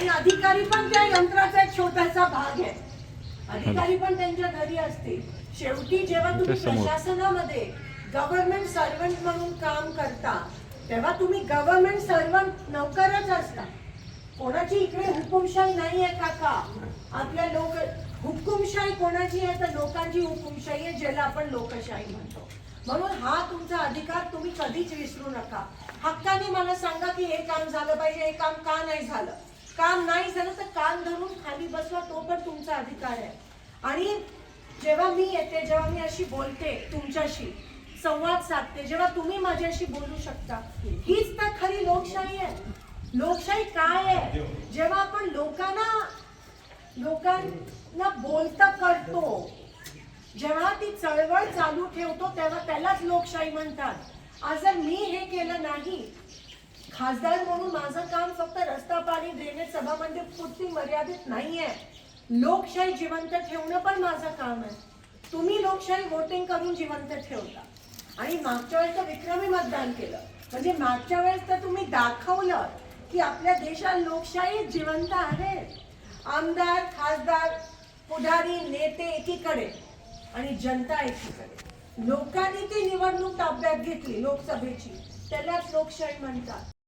आणि अधिकारी पण त्या यंत्राचा एक छोटासा भाग आहे. अधिकारी पण त्यांच्या घरी असतील. शेवटी जेव्हा तुम्ही. प्रशासनामध्ये गव्हर्नमेंट सर्वंट म्हणून काम करता तेव्हा तुम्ही गव्हर्नमेंट सर्वंट नौकरच असता. कोणाची इकडे हुकुमशाही नाही आहे काका. आपल्या लोक हुकुमशाही कोणाची आहे? तर लोकांची हुकुमशाही आहे ज्याला आपण लोकशाही म्हणतो. म्हणून हा तुमचा अधिकार तुम्ही कधीच विसरू नका. हक्काने मला सांगा की हे काम झालं पाहिजे हे काम का नाही झालं? काम नाही झालं तर कान धरून खाली बसवा तो पण तुमचा अधिकार आहे. आणि जेव्हा मी येते जेव्हा मी अशी बोलते तुमच्याशी संवाद साधते जेव्हा तुम्ही माझ्याशी बोलू शकता हीच तर खरी लोकशाही आहे. लोकशाही काय आहे? जेव्हा आपण लोकांना लोकांना बोलता करतो जेव्हा ती चळवळ चालू ठेवतो तेव्हा त्यालाच लोकशाही म्हणतात. आज जर मी हे केलं नाही खासदार म्हणून माझं काम ड्रेनेज म्हणजे पुरती मर्यादित नाहीये. लोकशाही जिवंत ठेवणं पण माझं काम आहे. तुम्ही लोकशाही वोटिंग करून जिवंत ठेवता. आणि मागच्या वेळेस तर विक्रमी मतदान केलं. म्हणजे मागच्या वेळेस तर तुम्ही दाखवलं की आपल्या देशात लोकशाही जिवंत आहे. आमदार खासदार पुढारी नेते एकीकडे आणि जनता एकीकडे. लोकांनी ती निवडणूक ताब्यात घेतली लोकसभेची. त्यालाच लोकशाही म्हणतात.